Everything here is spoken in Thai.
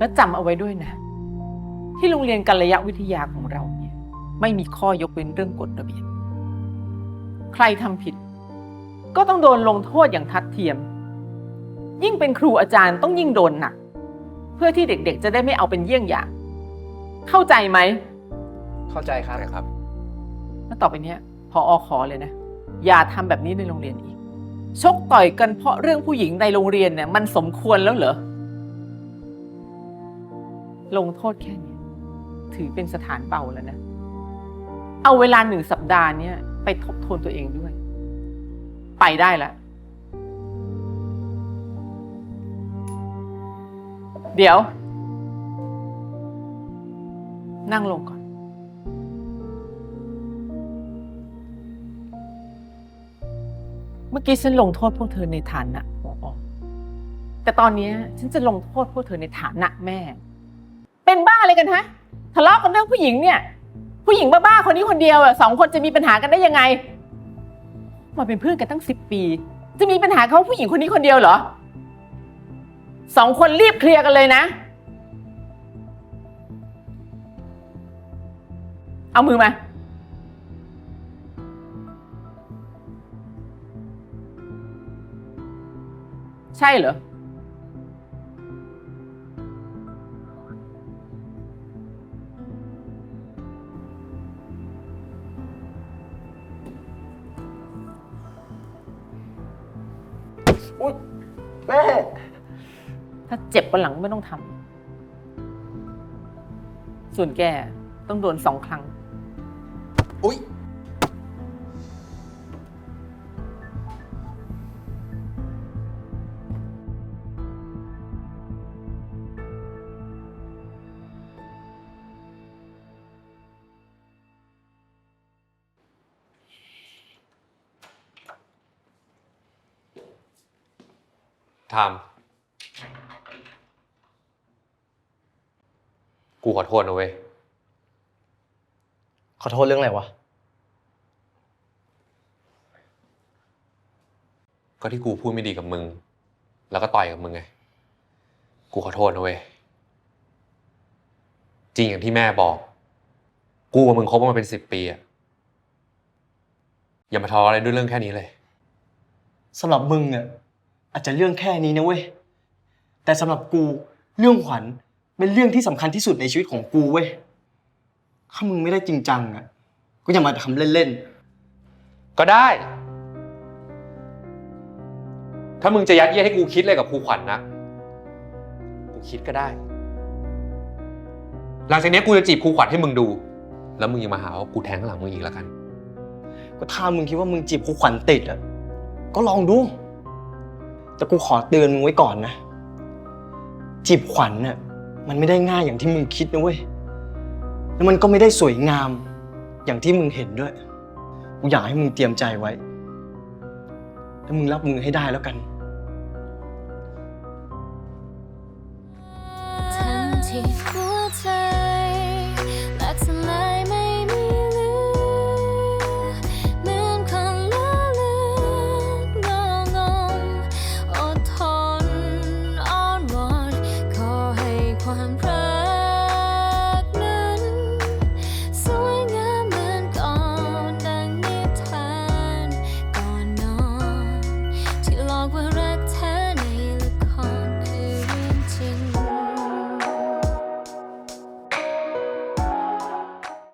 แล้วจำเอาไว้ด้วยนะ ที่โรงเรียนกัลยวิทยาของเราเนี่ย ไม่มีข้อยกเว้นเรื่องกฎระเบียบ ใครทำผิด ก็ต้องโดนลงโทษอย่างทัดเทียม ยิ่งเป็นครูอาจารย์ต้องยิ่งโดนหนัก เพื่อที่เด็กๆ จะได้ไม่เอาเป็นเยี่ยงอย่าง เข้าใจไหม เข้าใจครับใช่ครับ แล้วต่อไปเนี้ยพออขอเลยนะ อย่าทำแบบนี้ในโรงเรียนอีก ชกต่อยกันเพราะเรื่องผู้หญิงในโรงเรียนเนี่ยมันสมควรแล้วเหรอ ลงโทษแค่นี้ถือเป็นสถานเบาแล้วนะ เอาเวลาหนึ่งสัปดาห์เนี้ยไปทบทวนตัวเองด้วย ไปได้แล้วเดี๋ยว นั่งลงก่อน เมื่อกี้ฉันลงโทษพวกเธอในฐานะผอแต่ตอนนี้ฉันจะลงโทษพวกเธอในฐานะแม่ เป็นบ้าอะไรกันฮะทะเลาะกันเรื่องผู้หญิงเนี่ย ผู้หญิงบ้าๆคนนี้คนเดียวอะสองคนจะมีปัญหากันได้ยังไงมาเป็นเพื่อนกันตั้งสิบปี จะมีปัญหาเขาผู้หญิงคนนี้คนเดียวเหรอสองคนรีบเคลียร์กันเลยนะ เอามือมา ใช่เหรอ อุ๊ยแม่ ถ้าเจ็บวันหลังก็ไม่ต้องทำส่วนแกต้องโดนสองครั้ง อุ๊ย ทามกูขอโทษนะเว้ย ขอโทษเรื่องอะไรวะ ก็ที่กูพูดไม่ดีกับมึง แล้วก็ต่อยกับมึงไง กูขอโทษนะเว้ย จริงอย่างที่แม่บอก กูกับมึงคบกันมาเป็นสิบปีอะอย่ามาทะเลาะอะไรด้วยเรื่องแค่นี้เลย สำหรับมึงอะ อาจจะเรื่องแค่นี้นะเว้ย แต่สำหรับกูเรื่องขวัญเป็นเรื่องที่สำคัญที่สุดในชีวิตของกูเว้ย ถ้ามึงไม่ได้จริงจังอะ ก็อย่ามาทำเล่นก็ได้ ถ้ามึงจะยัดเยียดให้กูคิดอะไรกับครูขวัญนะ กูคิดก็ได้ หลังจากนี้กูจะจีบครูขวัญให้มึงดู แล้วมึงยังมาหาว่ากูแทงข้างหลังมึงอีกแล้วกัน ๆ ก็ถ้ามึงคิดว่ามึงจีบครูขวัญติดอะ ก็ลองดู แต่กูขอเตือนมึงไว้ก่อนนะ จีบขวัญน่ะมันไม่ได้ง่ายอย่างที่มึงคิดนะเว้ย แล้วมันก็ไม่ได้สวยงามอย่างที่มึงเห็นด้วย กูอยากให้มึงเตรียมใจไว้ แล้วมึงรับมือให้ได้แล้วกัน ทั้งที่รู้